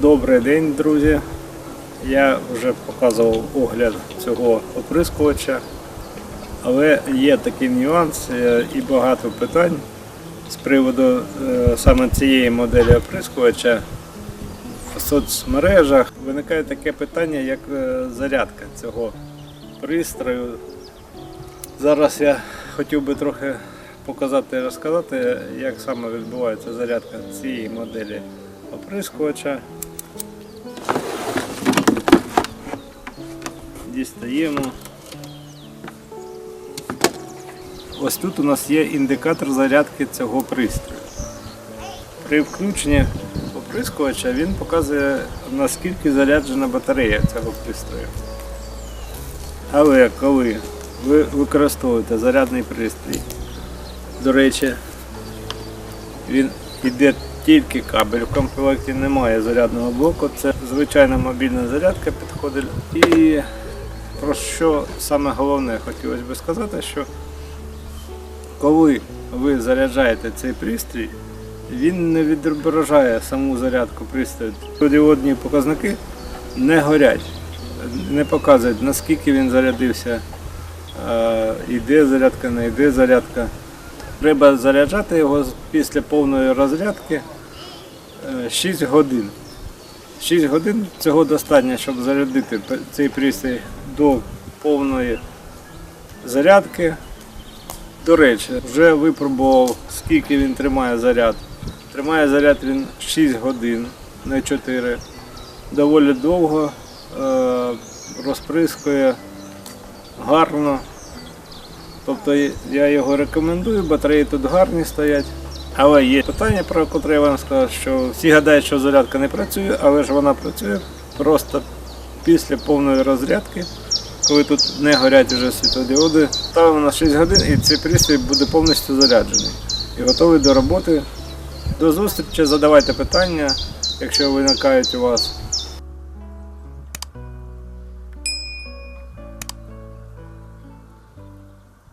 Добрий день, друзі. Я вже показував огляд цього оприскувача, але є такий нюанс е, і багато питань з приводу е, саме цієї моделі оприскувача в соцмережах. Виникає таке питання, як е, зарядка цього пристрою. Зараз я хотів би трохи показати і розказати, як саме відбувається зарядка цієї моделі оприскувача. Дістаємо. Ось тут у нас є індикатор зарядки цього пристрою. При включенні оприскувача він показує наскільки заряджена батарея цього пристрою. Але коли ви використовуєте зарядний пристрій, до речі, він йде тільки кабель в комплекті, немає зарядного блоку. Це звичайна мобільна зарядка підходить. І про що саме головне хотілося б сказати, що коли ви заряджаєте цей пристрій, він не відображає саму зарядку пристрою. Діодні показники не горять, не показують наскільки він зарядився, е, йде зарядка, не йде зарядка. Треба заряджати його після повної розрядки е, 6 годин. 6 годин цього достатньо, щоб зарядити цей пристрій до повної зарядки. До речі, вже випробував, скільки він тримає заряд. Тримає заряд він 6 годин, не 4. Доволі довго е, розприскує гарно. Тобто я його рекомендую, батареї тут гарні стоять. Але є питання, про яке я вам сказав, що всі гадають, що зарядка не працює, але ж вона працює просто після повної розрядки, коли тут не горять вже світлодіоди. Ставимо на 6 годин і цей пристрій буде повністю заряджений і готовий до роботи. До зустрічі, задавайте питання, якщо виникають у вас.